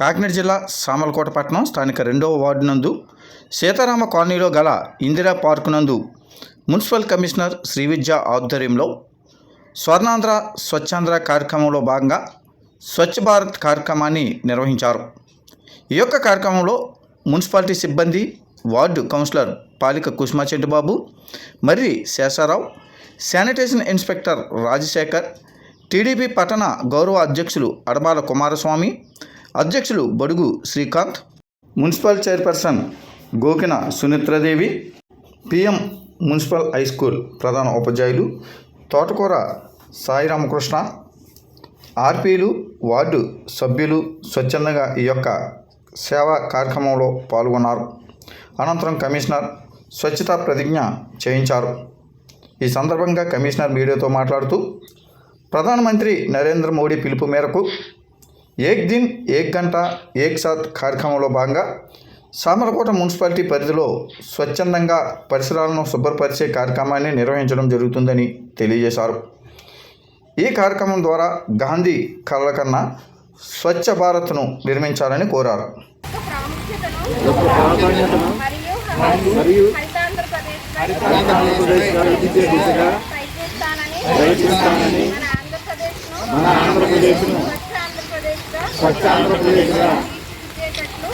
కాకినాడ జిల్లా సామలకోట పట్టణం స్థానిక రెండవ వార్డు నందు సీతారామ కాలనీలో గల ఇందిరా పార్కు నందు మున్సిపల్ కమిషనర్ శ్రీవిద్య ఆధ్వర్యంలో స్వర్ణాంధ్ర స్వచ్ఛాంధ్ర కార్యక్రమంలో భాగంగా స్వచ్ఛ భారత్ కార్యక్రమాన్ని నిర్వహించారు. ఈ యొక్క కార్యక్రమంలో మున్సిపాలిటీ సిబ్బంది ward councillor Palika Kusuma Cheddibabu Marri Sesharao sanitation inspector Rajasekhar TDP పట్టణ గౌరవ అధ్యక్షులు అడబాల కుమారస్వామి అధ్యక్షులు Badugu Srikanth municipal chairperson Gokina Sumitradevi PM municipal high school ప్రధాన ఉపాధ్యాయులు తోటకూర సాయి రామకృష్ణ ఆర్పీలు వార్డు సభ్యులు స్వచ్ఛందంగా ఈ యొక్క సేవా కార్యక్రమంలో పాల్గొన్నారు. అనంతరం కమిషనర్ స్వచ్ఛతా ప్రతిజ్ఞ చేయించారు. ఈ సందర్భంగా కమిషనర్ మీడియాతో మాట్లాడుతూ ప్రధానమంత్రి నరేంద్ర మోడీ పిలుపు మేరకు ఏక్ దిన్ ఏక్ గంట ఏక్ సాత్ కార్యక్రమంలో భాగంగా సామరకోట మున్సిపాలిటీ పరిధిలో స్వచ్ఛందంగా పరిసరాలను శుభ్రపరిచే కార్యక్రమాన్ని నిర్వహించడం జరుగుతుందని తెలియజేశారు. ఈ కార్యక్రమం ద్వారా గాంధీ కళల కన్నా స్వచ్ఛ భారత్ను నిర్మించాలని కోరారు. మరియు మన ఆంధ్రప్రదేశ్ను స్వచ్ఛ ఆంధ్రప్రదేశ్గా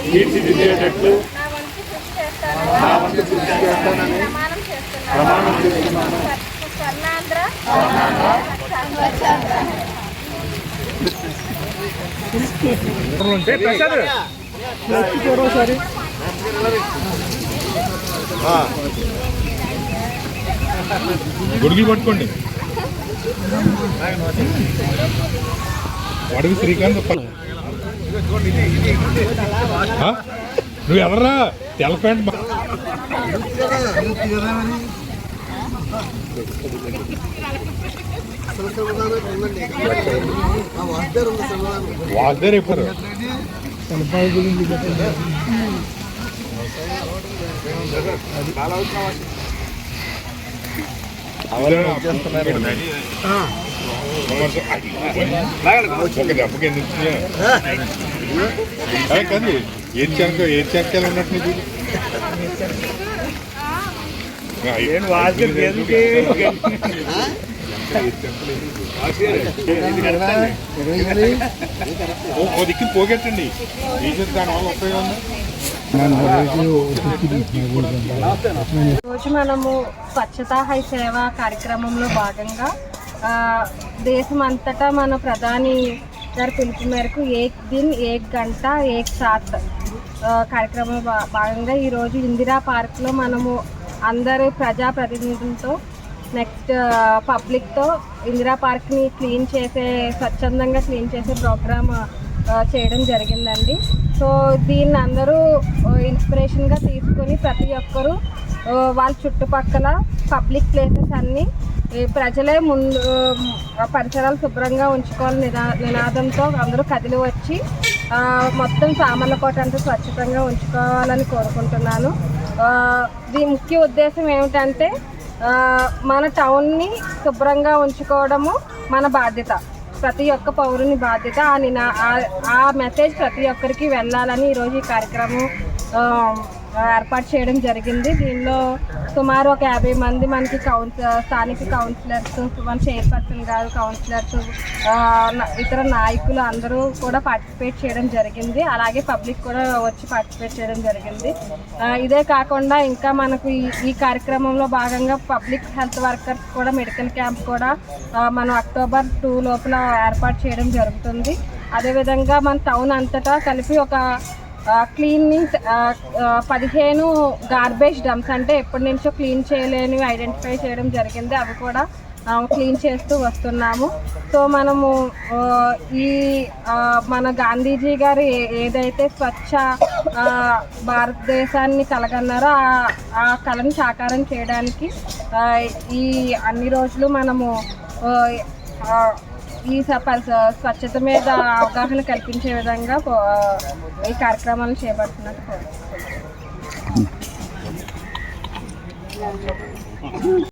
తీర్చిదిద్దేటట్లు నా వంతు కృషి చేస్తానని ప్రమాణం చేస్తున్నాను పట్టుకోండి. వాడికి శ్రీకాంత్ ప- నువ్వు ఎవరా తెల్ల ప్యాంట్ వాగ్దారు ఎప్పుడు దెబ్బకి ఎందుకు కాదు ఏది చెనక ఏది చెనకాయలు ఉన్నట్టు నీకు? నేను ఓ దిక్కు పోగొట్టండి. టీచర్ దానివల్ల ఉపయోగం ఉందా? రోజు మనము స్వచ్ఛతా హై సేవ కార్యక్రమంలో భాగంగా ఆ, దేశం అంతటా మన ప్రధాని గారి పిలుపు మేరకు ఏక్ దిన్ ఏక్ గంట ఏక్ సాత్ కార్యక్రమం భా- భాగంగా ఈరోజు ఇందిరా పార్క్లో మనము అందరూ ప్రజాప్రతినిధులతో నెక్స్ట్ పబ్లిక్తో ఇందిరా పార్క్ని క్లీన్ చేసే స్వచ్ఛందంగా క్లీన్ చేసే ప్రోగ్రామ్ చేయడం జరిగిందండి. సో దీన్ని అందరూ ఇన్స్పిరేషన్గా తీసుకొని ప్రతి ఒక్కరూ వాళ్ళ చుట్టుపక్కల పబ్లిక్ ప్లేసెస్ అన్నీ ప్రజలే ముందు పరిసరాలు శుభ్రంగా ఉంచుకోవాలని నినా నినాదంతో అందరూ కదిలి వచ్చి ఆ, మొత్తం సామర్లకోట అంతా స్వచ్ఛతంగా ఉంచుకోవాలని కోరుకుంటున్నాను. దీని ముఖ్య ఉద్దేశం ఏమిటంటే మన టౌన్ని శుభ్రంగా ఉంచుకోవడము మన బాధ్యత. ప్రతి ఒక్క పౌరుని బాధ్యత. ఆ నినా ఆ- మెసేజ్ ప్రతి ఒక్కరికి వెళ్ళాలని ఈరోజు ఈ కార్యక్రమం ఏర్పాటు చేయడం జరిగింది. దీనిలో సుమారు ఒక యాభై మంది మనకి కౌన్స్ స్థానిక కౌన్సిలర్స్ మన చైర్పర్సన్ గారు కౌన్సిలర్స్ ఇతర నాయకులు అందరూ కూడా పార్టిసిపేట్ చేయడం జరిగింది. అలాగే పబ్లిక్ కూడా వచ్చి పార్టిసిపేట్ చేయడం జరిగింది. ఇదే కాకుండా ఇంకా మనకు ఈ ఈ కార్యక్రమంలో భాగంగా పబ్లిక్ హెల్త్ వర్కర్స్ కూడా మెడికల్ క్యాంప్ కూడా మనం అక్టోబర్ టూ లోపల ఏర్పాటు చేయడం జరుగుతుంది. అదేవిధంగా మన టౌన్ అంతటా కలిపి ఒక క్లీనింగ్ పదిహేను గార్బేజ్ డంప్స్ అంటే ఎప్పటి నుంచో క్లీన్ చేయలేనివి ఐడెంటిఫై చేయడం జరిగింది. అవి కూడా క్లీన్ చేస్తూ వస్తున్నాము. సో మనము ఈ మన గాంధీజీ గారు ఏ- ఏదైతే స్వచ్ఛ భారతదేశాన్ని కలగన్నారో ఆ- కళను సాకారం చేయడానికి ఈ అన్ని రోజులు మనము ఈ స- స్వచ్ఛత మీద అవగాహన కల్పించే విధంగా ఈ కార్యక్రమాలు చేపడుతున్నట్టు కోరుతున్నాను.